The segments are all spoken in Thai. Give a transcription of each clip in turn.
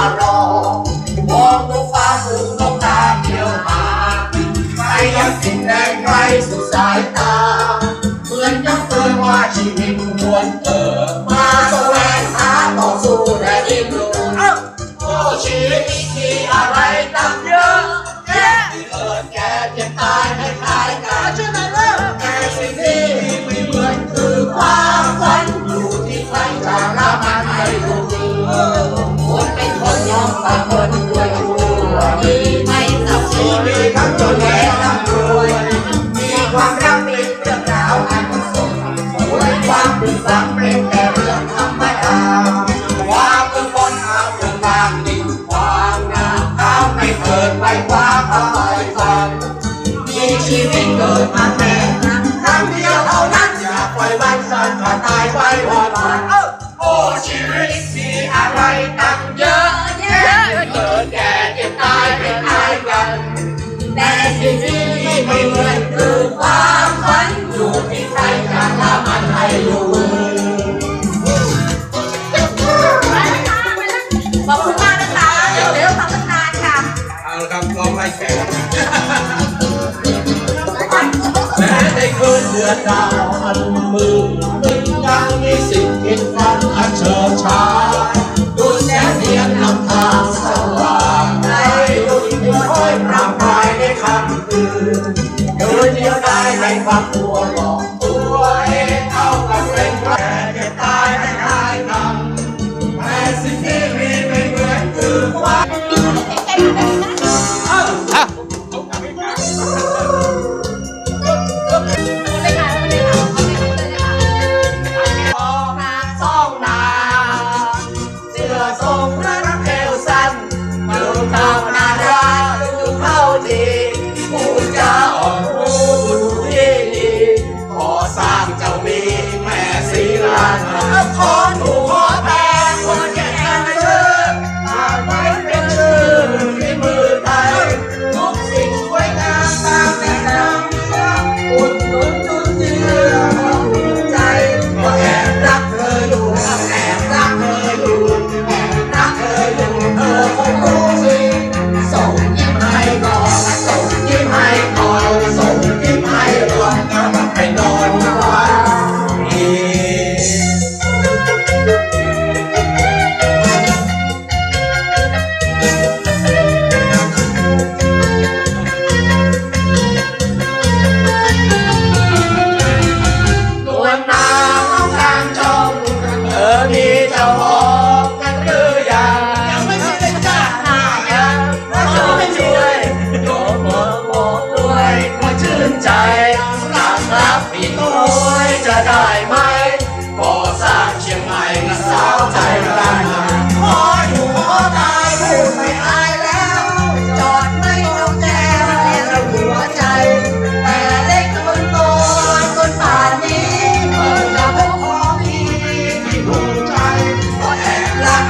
Ahora ชีวิตเกิดมาแค่ครั้งเดียวเท่านั้นอย่าปล่อยไว้จนกว่าตายไปวันวันโอ้ชีวิต เดือนดาวอันมือมึงนยังมีสิ่ง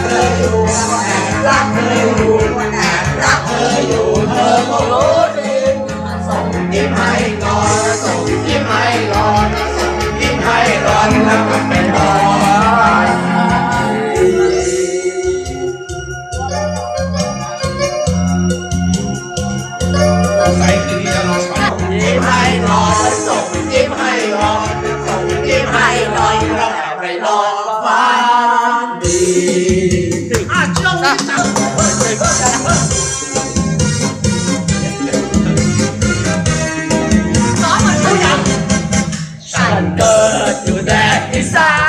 รักเธออยู่รักเธ that inside.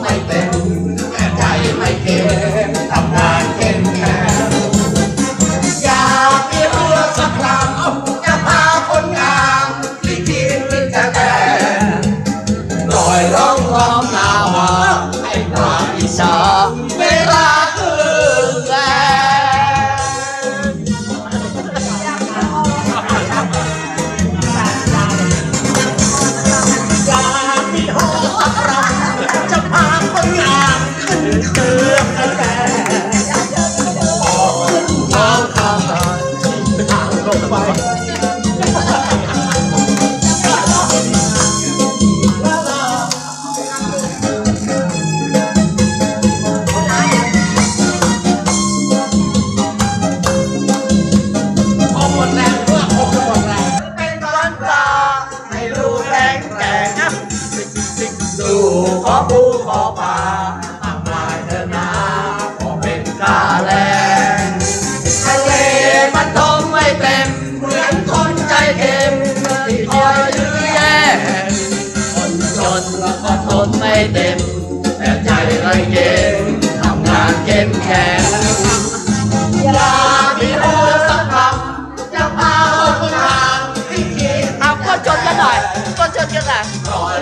ไม่เต็มใจไม่เก่งทำงานเก่งแค่อยากเรือสักลำจะพาคนงามที่กินจะแก่ลอยล่องล้อมน้ำ นคนใจเข็มที่คอยยื้อแย่งคนจนแล้วก็ทนไม่เต็ม แต่ใจไรเก็นทำงานเก็มแข็งยามีโสักคำจะพาคนทางที่คิดเอาก็จนกันหน่อยก็จนกันหน่อย